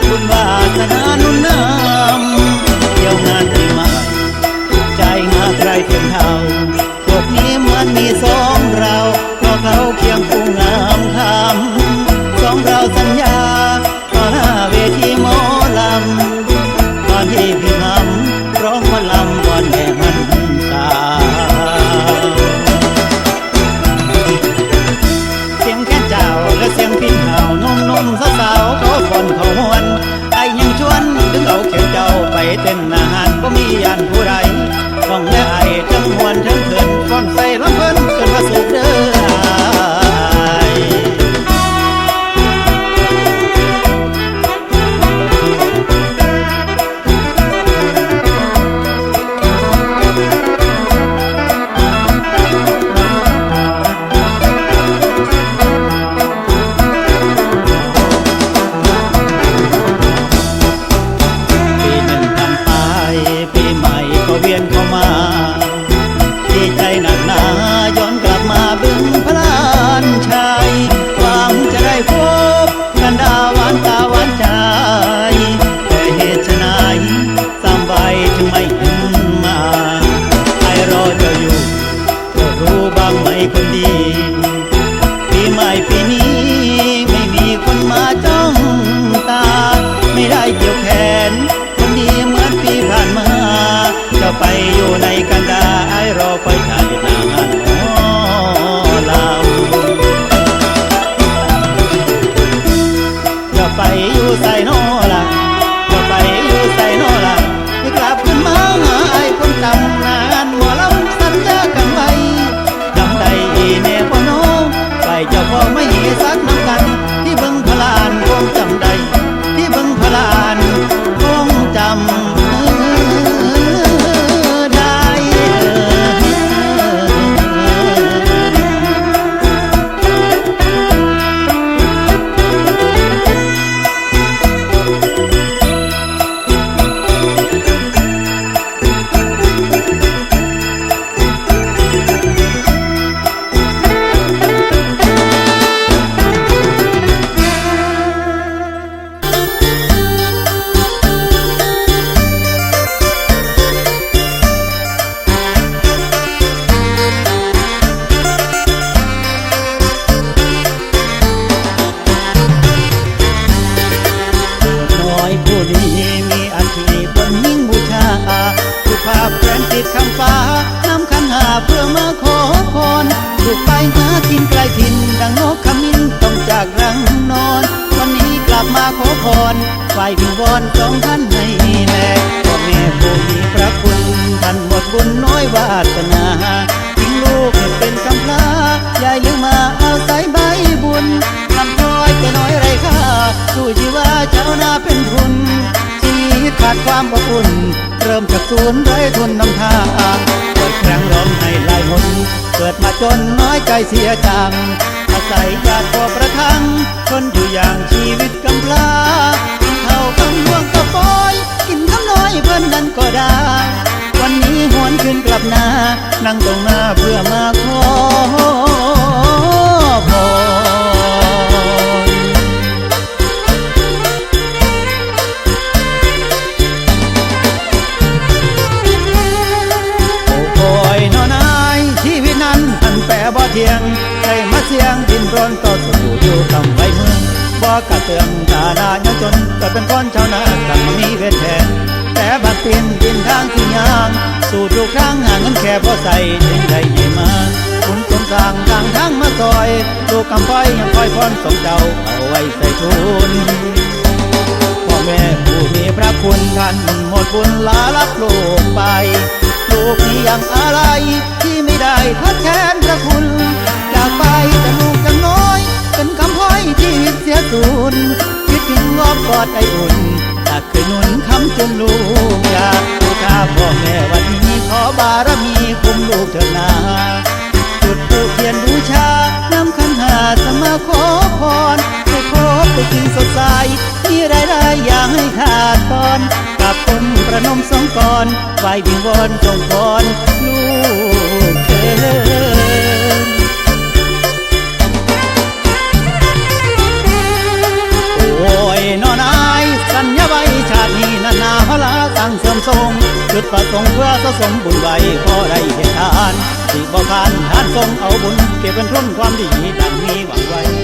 คุณวาสนานุนนำเที่ยวงานที่มาใจหาใครเทียมเท่าพวกนี้มันมีสองเราก็เขาางไหมคนดี ปีใหม่ปีนี้ไม่มีคนมาจ้องตา ไม่ได้เกี่ยวแขน คนดีเหมือนปีผ่านมาจะไปอยู่ในกันดาไอรอคอยถ่ายนานหมอลำจะไปอยู่ใส่นอ เจ้าพ่อไม่สักน พรไหวพิงวอนสองท่านให้แน่พ่อแม่ผู้มีพระคุณท่านหมดบุญน้อยวาสนาทิ้งลูกให้เป็นกำพร้ายายลืมมาเอาสายใบบุญลำน้อยแต่น้อยไรค่าสู้ชีวาชาวนาเป็นทุนชีวิตขาดความอบอุ่น เริ่มจากศูนย์ไร้ทุนนำทางปวดครั้งร้องให้ลายหนเกิดมาจนน้อยใจเสียจังอาศัยญาติพอประทังทนอยู่อย่างชีวิตกำพร้า ลับนานั่งตรงหน้าเพื่อมาขอพรโอ้ยนอนายชีวิตนั้นอันแปรบ่เทียงได้มาเสียงดินร้อนต่อสู้อยู่กำไว้เมืองบ่กระเตืองฐานะยากจนก็เป็นคนชาวนากันมามีเวทแทน แต่บัดเปลี่ยนดินทางที่ยาง สู่ทุกครั้งหาเงินแค่พอใส่จึงได้ใหญ่มาคุณสมสร้างทางทางมาซอยลูกกำไฟยังคอยพรสมเจ้าเอาไว้ใส่ทุนพ่อแม่ผู้มีพระคุณท่านหมดบุญลารับลูกไป ลูกนี้ยังอะไรที่ไม่ได้ทดแทนพระคุณจากไปแต่ลูกยังน้อย เป็นคำพ้อยชีวิตเสียสูญคิดถึงงอบกอดไออุ่น จนลูกอยากบูชาพ่อแม่วันนี้ขอบารมีคุ้มลูกเถิดนาจุดทูปเทียนบูชานำขันหาสมาขอพรให้พบไปกินสดใสมีรายได้อย่างให้ขาดตอนกับคนประนมสองกรไฟบิงวอนจงพร ดประสงค์เพื่อสะสมบุญไว้พอได้เหตุทานสิบ่ผ่านทานทรงเอาบุญ เก็บเป็นทุนความดีดังมีหวังไว้